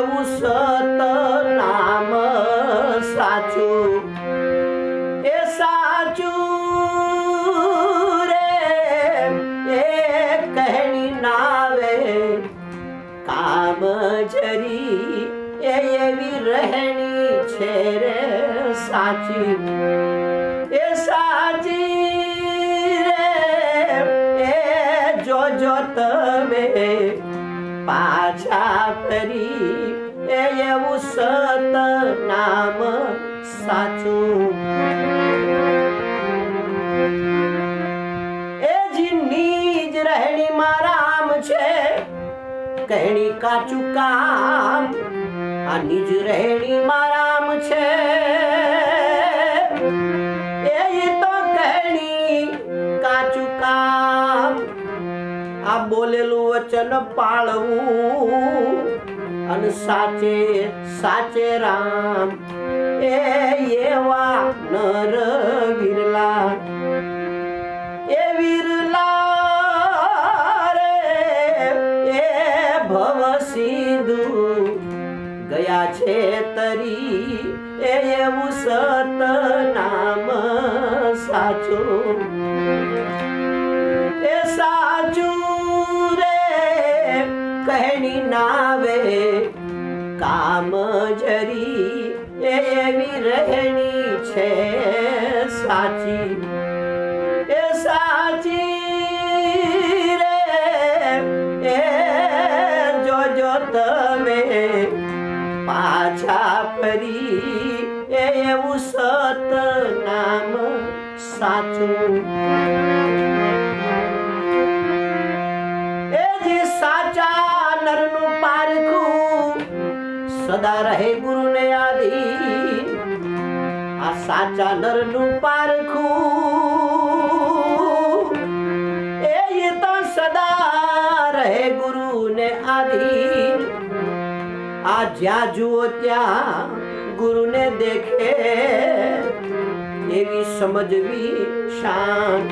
એવું સત નામ સાચું. એ સાચું રે, એ કહેણી નાવે. કામ જરી, એ એવી રહેણી છે રે સાચી. એ સાચી રે, એ જોજો તમે. પાછા ફરી. એ એવું સત નામ સાચું. એ જીની જ રહેણી માં રામ છે. કહેણી કાચું કામ. આ નિજ રહેણી માં રામ છે. વચન પાળવું. અને સાચે સાચે રામ. એ એવા નર વિરલા એ વિરલા રે, એ ભવ સિંધુ. ગયા છે તરી, એ એવું સત નામ સાચું. એ સાચું કહેણી નાવે, કામ જરી એવી રહેણી છે, સાચી. એ સાચી રે, એ જોજો તમે પાછા ફરી એવું સત નામ સાચું. સદા રહે ગુરુને આધીન આ સાચા નરનું પારખું. એ તો સદા રહે ગુરુને આધીન આ જ્યાં જુઓ ત્યાં ગુરુને દેખે. એવી સમજવી શાન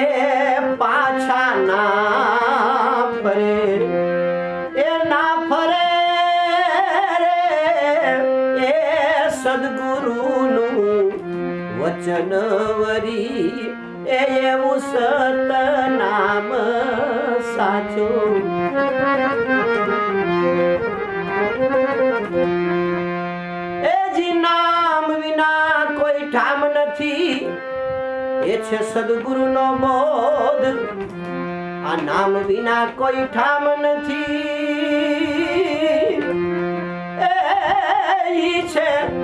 એ પાછા ના ફરે. સદગુરુનું વચન વરી એવું સત નામ સાચું. એ જી નામ વિના કોઈ ઠામ નથી. એ છે સદગુરુનો બોધ. આ નામ વિના કોઈ ઠામ નથી. એ છે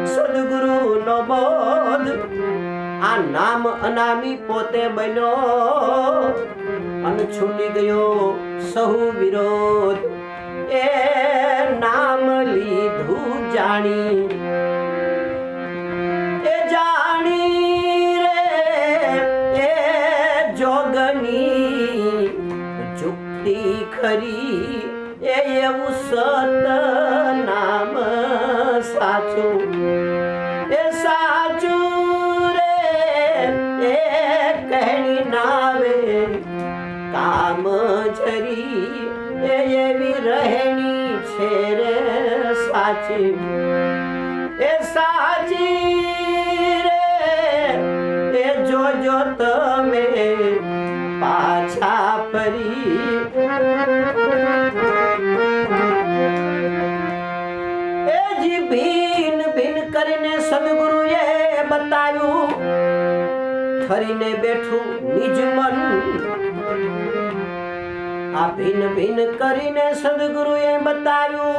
નામ અનામી પોતે બન્યો અને છૂટી ગયો સહુ વિરોધ. એ નામ લીધું જાણી. એ જાણી રે, એ જોગની જુક્તિ ખરી. એ એવું સત નામ સાચું. નાવે કામ જરી એવી રહેણી છે રે સાચી. એ સાચી રે. એ જોજો તમે પાછા ફરી. એ જી ભીન ભીન કરીને સદગુરુએ બતાવ્યું ઠરીને બેઠું નિજ મન. આ ભિન ભિન કરીને સદગુરુએ બતાવ્યું.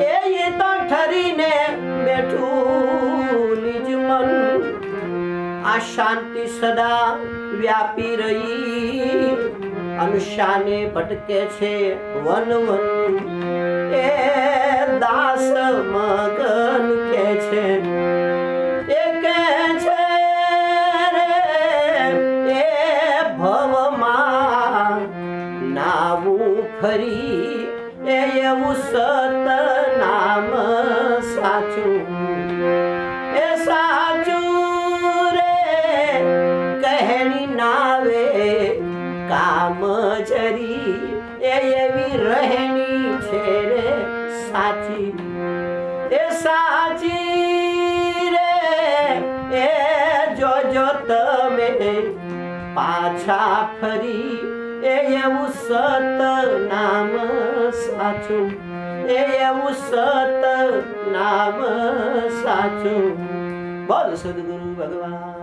એ તો ઠરીને બેઠું નિજ મન. આ શાંતિ સદા વ્યાપી રહી. અનુષાને ભટકે છે વન વન. એ દાસ મગન કે છે. એવું સત નામ સાચું. એ સાચું રે, કહેણી નાવે, કામ જરી. એ એવી રહેણી છે રે, સાચી. એ સાચી રે, એ જો તમે પાછા ફરી. એ એવું સત નામ સાચું. એ એવું સત નામ સાચું. બોલ સદગુરુ ભગવાન.